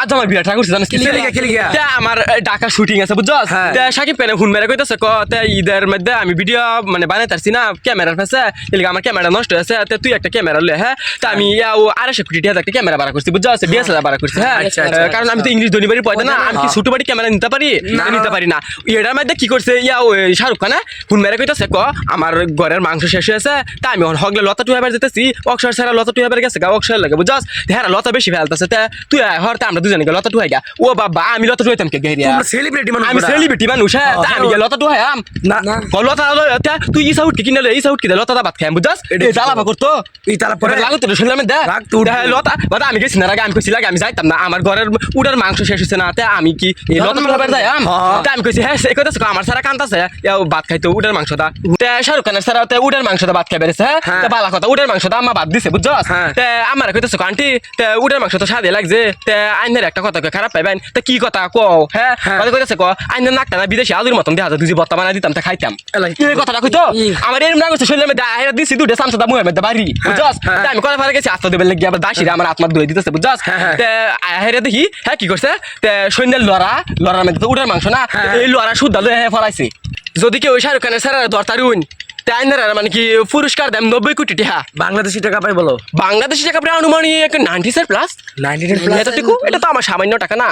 আজ আমার বিরাট রাগ উঠছে জানিস? তে আমার ঢাকা শুটিং আছে বুঝছস? হ্যাঁ। সাকিব ফোন মেরে কইতাছে ক তে ঈদের মধ্যে আমি ভিডিও মানে না ক্যামেরার ফেসে আমার ক্যামেরা নষ্ট হয়েছে তে তুই একটা ক্যামেরা লে হ্যাঁ? তা আমি ইয়াও আড়াইশো কোটি টাকা একটা ক্যামেরা ভাড়া করছি বুঝছস? ডিএসএলআর ভাড়া করছি হ্যাঁ? আচ্ছা, আচ্ছা, কারণ আমি তো ইংলিশ ধনী বাড়ি পয়দা না আমি কি ছোট বাড়ি ক্যামেরা নিতে পারি? নিতে পারি না। এটার মধ্যে কি করছে ইয়া শাহরুখ খানে ফোন মেরে কইতাছে ক আমার ঘরের মাংস শেষ হয়েছে তা আমি হগলে লতা টুয়াবার যেতেছি অক্ষর ছাড়া লতা টুয়াবার গেছে গা অক্ষর লাগে বুঝছস? হ্যাঁ লতা বেশি ফেলতেছে তে তুই আয়, হরতে আমরা লতা ও বাবা আমি লতা টুয়াইতাম কে গেরিয়া? তোমরা সেলিব্রিটি মানুষ আমি সেলিব্রিটি মানুষ হ্যাঁ আমি গেলে লতা টুয়াইম না। না লতা লতা তুই ইসা উঠকে কিনে লে ইসা উঠকে দে লতা ভাত খাই বুঝছস? এই জ্বালা করতো। এই তালা পরে লাগো তো শুনলাম দে। রাগ তো লতা বাদা আমি গেছি না আগে আমি কইছি লাগে আমি যাইতাম না। আমার ঘরের উডার মাংস শেষ হইছে না তে আমি কি এই লতা হ্যাঁ। তা আমি কইছি হ্যাঁ সে আমার সারা কান্তাছে ভাত খাইতো উডার মাংসটা। তে শাহরুখ খানের সারা তে উডার মাংসটা ভাত খাই বেরেছে হ্যাঁ? হ্যাঁ। তে বালা কথা উডার মাংসটা আমা ভাত দিছে বুঝছস? হ্যাঁ। তে আমার কইতাছে আন্টি তে উডার মাংস তো স্বাদে লাগছে। তে আইনের একটা কথা খারাপ পাইবেন তে কি কথা কও হ্যাঁ হ্যাঁ। কথা কইতাছে ক আইনের নাকটা না বিদেশি আলুর মতন দেখা যায় দুজি বত্তা দিতাম তে খাইতাম। এই কথাটা কইতো আমার এরম না করছে শুনলে আমি দাহেরা দিছি দুটো সামসা দামু আমি বাড়ি বুঝছস হ্যাঁ। আমি কথা ফেলে গেছি আস্তা দেবেন লাগি আবার দাসিরা আমার আত্মা ধুয়ে দিতেছে বুঝছস হ্যাঁ, হ্যাঁ। দেখি হ্যাঁ কি করছে তে সৈন্যের লড়া লড়ার মধ্যে তো মাংস না হ্যাঁ। এই লড়া শুদ্ধ লয়ে হ্যাঁ ফলাইছে যদি কেউ শাহরুখ খানের স্যার দরতারুন তে আইনের মানে কি পুরস্কার দেন নব্বই কোটি টাকা। বাংলাদেশি টাকা পাই বলো? বাংলাদেশি টাকা প্রায় আনুমানিক নাইনটি স্যার প্লাস নাইনটি এটা তো আমার সামান্য টাকা না।